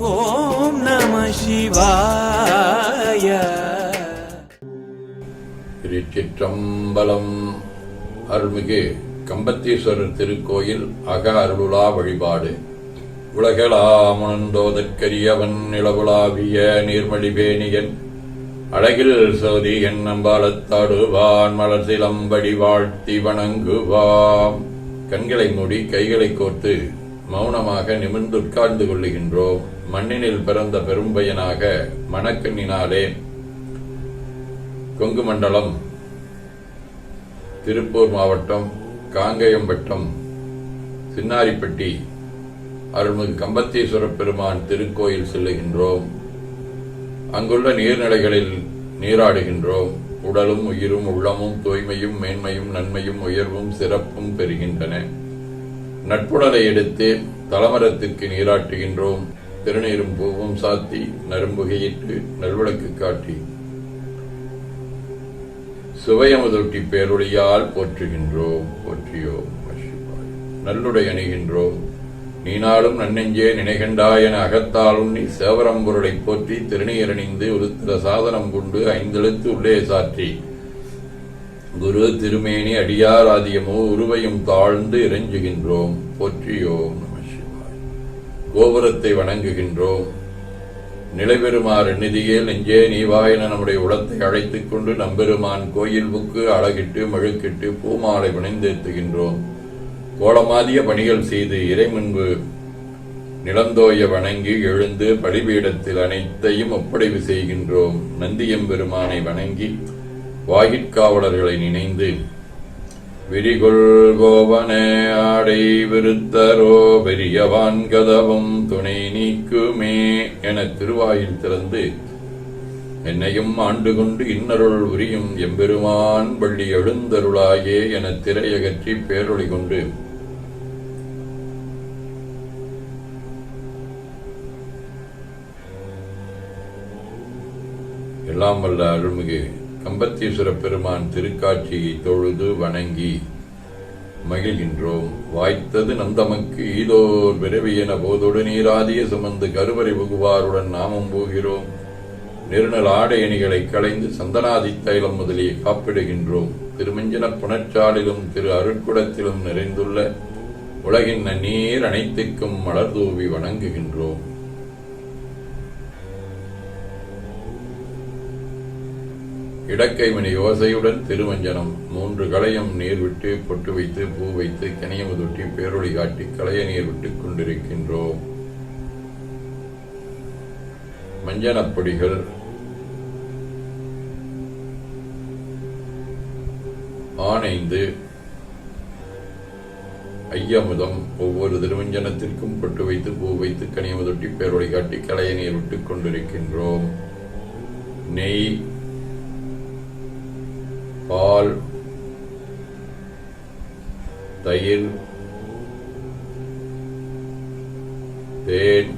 ஓம் நம சிவாய. திருச்சிற்றம்பலம். அருள்மிகு கம்பத்தீஸ்வரர் திருக்கோயில் அக அருளுலா வழிபாடு உலகளாமுணந்தோதற்கரியவன் நிலவுலாவிய நீர்மழிபேணியன் அழகில் சோதி என்னம்பாலத்தாடுவான் மலர் சிலம்படி வாழ்த்தி வணங்குவாம். கண்களை மூடி கைகளை கோர்த்து மௌனமாக நிமிர்ந்து உட்கார்ந்து கொள்ளுகின்றோம். மண்ணினில் பிறந்த பெரும்பயனாக மணக்கண்ணினாலே கொங்கு மண்டலம் திருப்பூர் மாவட்டம் காங்கயம்பட்டம் சின்னாரிப்பட்டி அருள்மிகு கம்பத்தீஸ்வர பெருமான் திருக்கோயில் செல்லுகின்றோம். அங்குள்ள நீர்நிலைகளில் நீராடுகின்றோம். உடலும் உயிரும் உள்ளமும் தூய்மையும் மேன்மையும் நன்மையும் உயர்வும் சிறப்பும் பெறுகின்றன. நட்புடலை எடுத்து தலமரத்திற்கு நீராட்டுகின்றோம். திருநீரும் பூவும் சாத்தி நரும்புகையிட்டு நல்விளக்கு காட்டி. சுவையமுதொட்டி பேருடையால் போற்றுகின்றோம் போற்றியோம் நல்லுடை அணிகின்றோம் நீ நாளும் நன்னெஞ்சே நினைகண்டாய் என அகத்தாலும் நீ சேவரம்பொருளை போற்றி திருநீரணிந்து உருத்திர சாதனம் கொண்டு ஐந்தெழுத்து உள்ளே சாற்றி. குரு திருமேனி அடியார் ஆதியமோ உருவையும் தாழ்ந்து இறைஞ்சுகின்றோம் போற்றியோம் கோபுரத்தை வணங்குகின்றோம். நிலைபெறுமாறு நிதியில் நெஞ்சே நீவாயன நம்முடைய உளத்தை அழைத்துக் கொண்டு நம்பெருமான் கோயில் புக்கு அழகிட்டு மழுக்கிட்டு பூமாலை வினைந்தேத்துகின்றோம். கோலமாதிய பணிகள் செய்து இறை முன்பு நிலந்தோய வணங்கி எழுந்து பலிபீடத்தில் அனைத்தையும் ஒப்படைவு செய்கின்றோம். நந்தியம்பெருமானை வணங்கி வாயிற்காவலர்களை நினைந்து விரிகொள் கோவன ஆடை விருத்தரோ பெரியவான் கதவும் துணை நீக்குமே என திருவாயில் திறந்து என்னையும் ஆண்டு கொண்டு இன்னருள் உரியும் எம்பெருமான் வள்ளி எழுந்தருளாயே என திரையகற்றி பேரொளி கொண்டு. எல்லாம் வல்ல அருள்மிகு கம்பத்தீஸ்வர பெருமான் திருக்காட்சியை தொழுது வணங்கி மகிழ்கின்றோம். வாய்த்தது நந்தமக்கு ஈதோர் பிறவியென போதொடு நீராதிய சுமந்து கருவறை புகுவாருடன் நாமும் போகிறோம். நெருநல் ஆடை அணிகளை களைந்து சந்தனாதி தைலம் முதலிய காப்பிடுகின்றோம். திருமஞ்சன புனச்சாலிலும் திரு அருட்குடத்திலும் நிறைந்துள்ள உலகின் நீர் அனைத்துக்கும் மலர் தூவி வணங்குகின்றோம். இடக்கை மணி யோசையுடன் திருவஞ்சனம். மூன்று களையம் நீர் விட்டு பொட்டு வைத்து பூ வைத்து கனியமுதொட்டி பேரொழி காட்டி களைய நீர் விட்டு கொண்டிருக்கின்றோம். மஞ்சனப் பொடிகள். ஆனைந்து ஐயமுதம் ஒவ்வொரு திருவஞ்சனத்திற்கும் பொட்டு வைத்து பூ வைத்து கனியமுதொட்டி பேரொழி காட்டி களைய நீர் விட்டு கொண்டிருக்கின்றோம். நெய் பால் தயிர் தேன்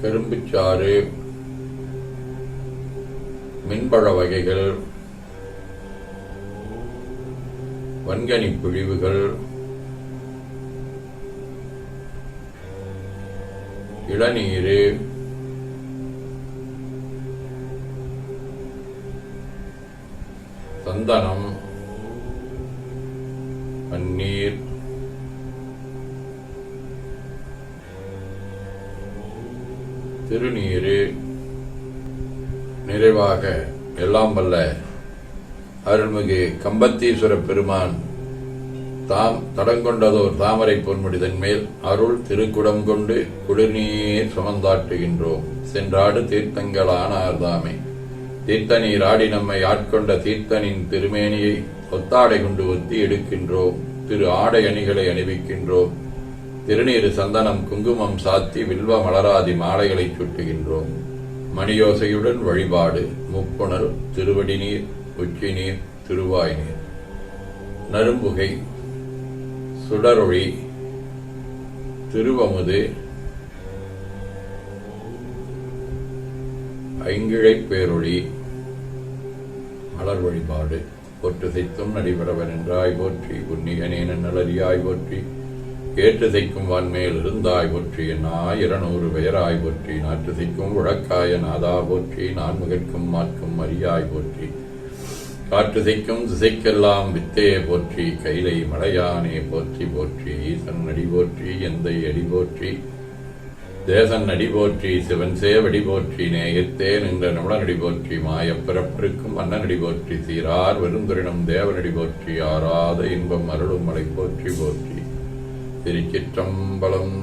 கரும்புச்சாறு மின்பழ வகைகள் வன்கனி பிழிவுகள் இளநீர் சந்தனம் பன்னீர். திருநீரு நிறைவாக எல்லாம் வல்ல அருள்மிகு கம்பத்தீஸ்வர பெருமான் தாம் தடங்கொண்டதோர் தாமரை பொன்முடிதன் மேல் அருள் திருக்குடம் கொண்டு குளிர்நீர் சுமந்தாட்டுகின்றோம். சென்றாடு தீர்த்தங்களான ஆர்தாமே தீர்த்தனி ராடி நம்மை ஆட்கொண்ட தீர்த்தனின் திருமேனியை ஒத்தாடை கொண்டு ஒத்தி எடுக்கின்றோம் திரு ஆடை அணிகளை அணிவிக்கின்றோம் திருநீர் சந்தனம் குங்குமம் சாத்தி வில்வ மலராதி மாலைகளை சுட்டுகின்றோம் மணியோசையுடன் வழிபாடு முப்புணர் திருவடி நீர் உச்சி நீர் திருவாய் நீர் நரும்புகை சுடரொளி திருவமுது ஐங்கிழைப் பேரொழி மலர் வழிபாடு. பொற்று செய்த்தும் நடிபரவன் என்றாய் போற்றி. புன்னிகனேன நலரியாய் போற்றி. ஏற்றுதைக்கும் வான்மேல் இருந்தாய் போற்றி. நாயிரநூறு பெயராய் போற்றி. நாற்றுதைக்கும் உழக்காய நாதா போற்றி. நான்முகற்கும் மாற்கும் அரியாய் போற்றி. காற்றுதைக்கும் திசைக்கெல்லாம் வித்தையே போற்றி. கைலை மலையானே போற்றி போற்றி. ஈசன் அடி போற்றி. எந்தை அடி போற்றி. தேசன் நடி போற்றி சிவன் சேவடி போற்றி நேயத்தே நின்ற நடி போற்றி மாயப்பிறப்பிற்கும் அண்ணன் மன்னனடி போற்றி சீரார் வெறுந்துரிடம் தேவனடி போற்றி ஆராத இன்பம் அருளும் மலை போற்றி போற்றி. திருச்சிற்றம்பலம்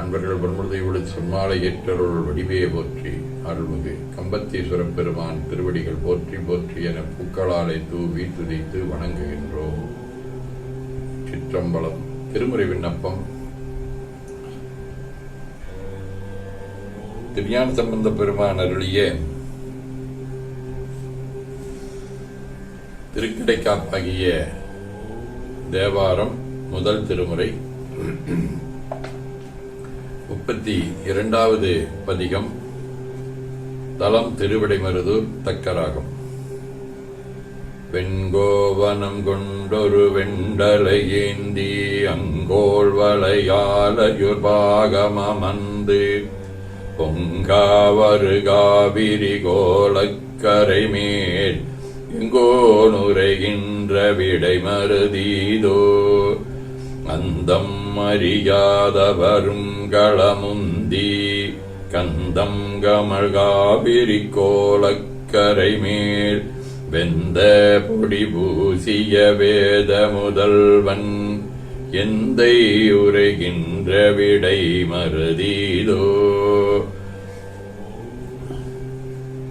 அன்பர்கள் பொன்முழுதை விழு சொன்மாலை ஏற்றருள் வடிவே போற்றி. அருள்மிகு கம்பத்தீஸ்வர பெருமான் திருவடிகள் போற்றி போற்றி என பூக்களாலை தூவி துதித்து வணங்குகின்றோம். சிற்றம்பலம் திருமுறை விண்ணப்பம் திருஞான சம்பந்த பெருமான் அருளிய திருக்கடைக்காப்பாகிய தேவாரம் முதல் திருமுறை. முப்பத்தி இரண்டாவது பதிகம் தலம் திருவிடைமருதூர் தக்கராகும். வெண்கோவனம் கொண்டொரு வெண்டலை ஏந்தி அங்கோள் வளையாலையுர்பாகமந்து பொங்காவரு காவிரி கோலக்கரை மேல் எங்கோ நுரைகின்ற விடை மருதீதோ அந்தம் அறியாதவரும் களமுந்தி கந்தம் கமல் காவிரி கோலக்கரை மேல் வெந்த பொடி பூசிய வேத முதல்வன் எந்தை உரைகின்ற விடை மறதீதோ?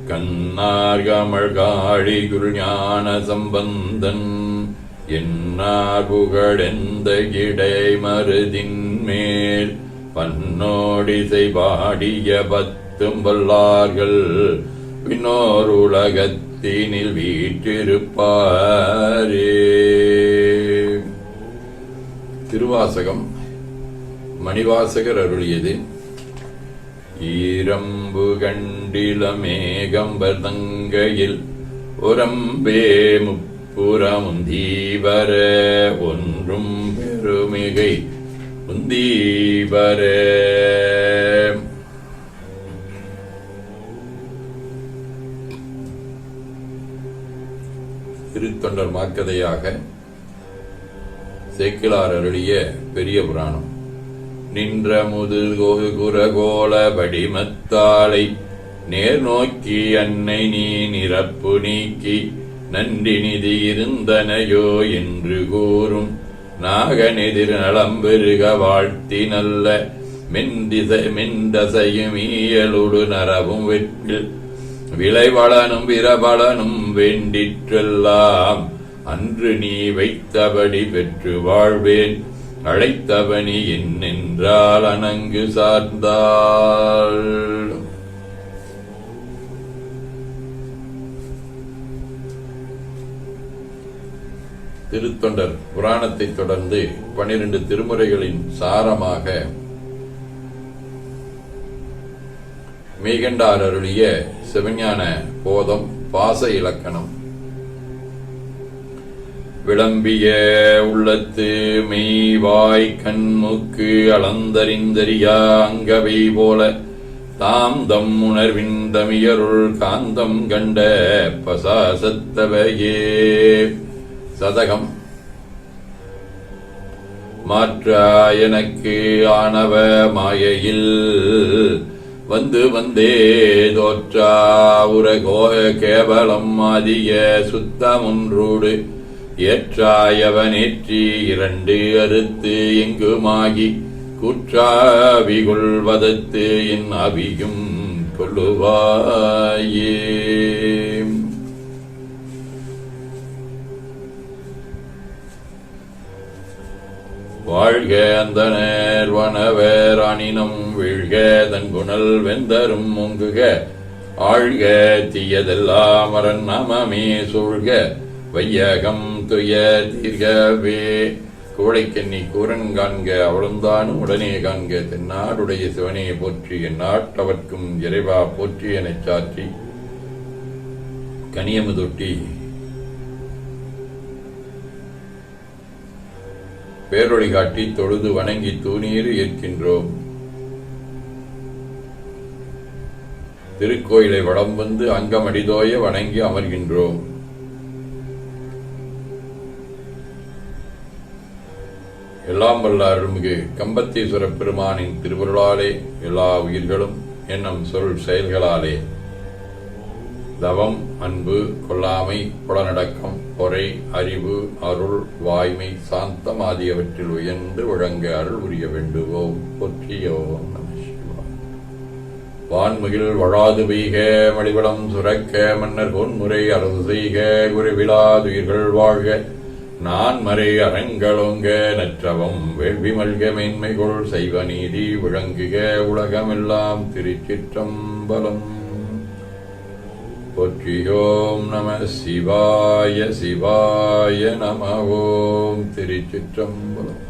கண்ணார்கமழ் காழி குருஞான சம்பந்தன் என்னார் புகழெந்த இடை மருதின் மேல்? பன்னோடிசை பாடிய பத்தும் வல்லார்கள் பின்னோர் உலகத்தினில் வீற்றிருப்பாரே. திருவாசகம் மணிவாசகர் அருளியது ஈரம்பு கண்டிலமேகம்பர் தங்கையில் உரம்பே முப்புறமுந்தீவர ஒன்றும் பெருமிகை முந்தீவர. திருத்தொண்டர் மார்க்கதையாக சேக்கிலார் அருளிய பெரிய புராணம். நின்ற முதிர் குரகோல வடிமத்தாளை நேர் நோக்கி அன்னை நீ நிரப்பு நீக்கி நன்றி நிதி இருந்தனையோ என்று கூறும். நாகனெதிர் நலம்பெருக வாழ்த்தி நல்ல மென்திச மெண்டசையும் ஈயலுடு நரவும் வெற்றில். விளைவளனும் விரபலனும் வேண்டிற்றெல்லாம் அன்று நீ வைத்தபடி பெற்று வாழ்வேன். அழைத்தவனி என்னென்றால் அணங்கு சார்ந்தாள். திருத்தொண்டர் புராணத்தைத் தொடர்ந்து பனிரெண்டு திருமுறைகளின் சாரமாக மேகண்டார் அருளிய சிவஞான போதம் பாச இலக்கணம் விளம்பிய உள்ளத்து மெய்வாய் கண்முக்கு அளந்தறிந்தறியா அங்கவை போல தாம் தம் உணர்வின் தமியருள் காந்தம் கண்ட பசாசத்தவையே. சதகம். மாற்றா எனக்கு ஆனவ மாயையில் வந்து வந்தே தோற்றா உரகோ கேவலம் ஆதிய சுத்தமுன்றூடு. ஏற்றாயவனேற்றி இரண்டு அறுத்து எங்குமாகி குற்றாவி கொள்வதத்து என் அவியும் கொள்ளுவாயே. வாழ்க அந்த நேர்வனவேர் அணினம் வீழ்க தன்குணல் வெந்தரும் முங்குக. ஆழ்க தீயதெல்லாம் மரன் நமமே சூழ்க வையகம் துய தீர்கவே கோடைக்கண்ணி கூரன் காண்க அவளுந்தானும் உடனே காண்க தென்னாடுடைய சிவனையை போற்றி நாட்டவர்க்கும் இறைவா போற்றி எனச் சாற்றி. கனியமுதொட்டி பேரொழி காட்டி தொழுது வணங்கி தூணீர் ஏற்கின்றோம். திருக்கோயிலை வடம் வந்து அங்கமடிதோய வணங்கி அமர்கின்றோம். எல்லாம் வல்ல அருள்மிகு கம்பத்தீஸ்வர பெருமானின் திருவருளாலே எல்லா உயிர்களும் என்னும் சொல் செயல்களாலே. தவம் அன்பு கொல்லாமை புலனடக்கம் பொறை அறிவு அருள் வாய்மை சாந்தம் ஆகியவற்றில் உயர்ந்து வழங்க அருள் புரிய வேண்டுவோம். பொற்றியோம் நம வான்முகில் வழாது பெய்க மடிவளம் சுரக்க மன்னர் பொன்முறை அரசு செய்க குருவிழாதுயிர்கள் வாழ்க. நான் மறை அறங்களொங்க நற்றவம் வேள்வி மல்க மேன்மைகொள் செய்வ நீதி விளங்குக உலகமெல்லாம் திருச்சிற்றம்பலம். போற்றியோம் நம சிவாய சிவாய நம ஓம் திருச்சிற்றம்பலம்.